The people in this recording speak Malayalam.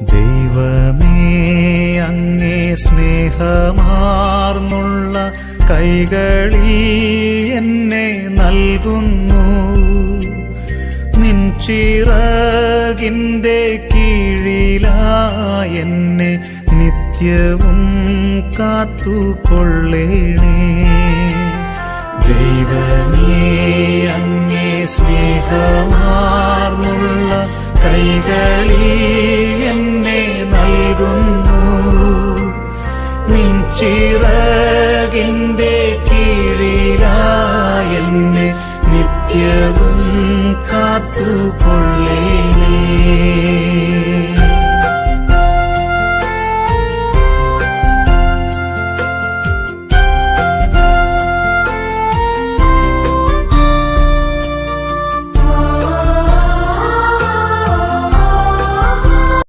ദൈവമേ അങ്ങേ സ്നേഹമാർന്നുള്ള കൈകളിൽ എന്നെ നൽകുന്നു. നിൻ ചിറകിന്റെ എന്നെ നിത്യവും കാത്തുകൊള്ളേണേ. ദൈവമേ അങ്ങേ സ്നേഹമാർന്നുള്ള കൈകളിൽ നിൻ ചിറകിന്റെ കീഴിലായെന്നെ നിത്യവും കാത്തുകൊള്ളേ.